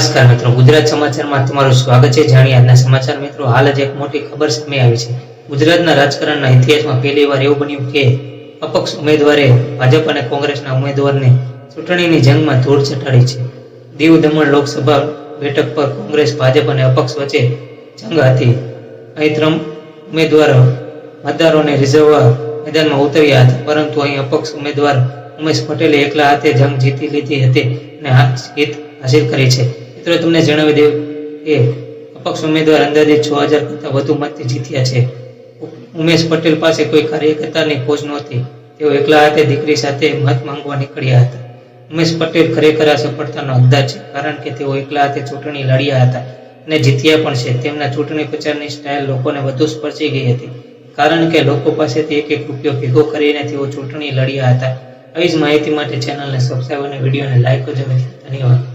નમસ્કાર મિત્રો. ગુજરાત સમાચારમાં તમારું સ્વાગત છે. જાણીએ આજના સમાચાર મિત્રો. હાલ જ એક મોટી ખબર સામે આવી છે. ગુજરાતના રાજકારણના ઇતિહાસમાં પહેલીવાર એવું બન્યું કે અપક્ષ ઉમેદવારે ભાજપ અને કોંગ્રેસના ઉમેદવારને ચૂંટણીની જંગમાં ધૂળ ચટાડી છે. દીવ દમણ લોકસભા બેઠક પર કોંગ્રેસ, ભાજપ અને અપક્ષ વચ્ચે જંગ હતી. અહીં ત્રણ ઉમેદવારો મતદારોને રીઝવવા મેદાનમાં ઉતર્યા હતા. પરંતુ અહીં અપક્ષ ઉમેદવાર ઉમેશ પટેલે એકલા હાથે જંગ જીતી લીધી હતી અને આ જીત હાસિલ કરી છે. મિત્રો તમને જણાવી દઉં કે અપક્ષ ઉમેદવાર અંદાજે છ હજાર કરતાં વધુ મતથી જીત્યા છે. ઉમેશ પટેલ પાસે કોઈ કાર્યકર્તાની ખોજ નહોતી. તેઓ એકલા હાથે દીકરી સાથે મત માંગવા નીકળ્યા હતા. ઉમેશ પટેલ ખરેખર આ સફળતાનો હકદાર છે, કારણ કે તેઓ એકલા હાથે ચૂંટણી લડ્યા હતા અને જીત્યા પણ છે. તેમના ચૂંટણી પ્રચારની સ્ટાઇલ લોકોને વધુ સ્પર્શી ગઈ હતી, કારણ કે લોકો પાસેથી એક એક રૂપિયો ભેગો કરીને તેઓ ચૂંટણી લડ્યા હતા. આવી જ માહિતી માટે ચેનલને સબસ્ક્રાઈબ અને વિડીયોને લાઇક કરજો. ધન્યવાદ.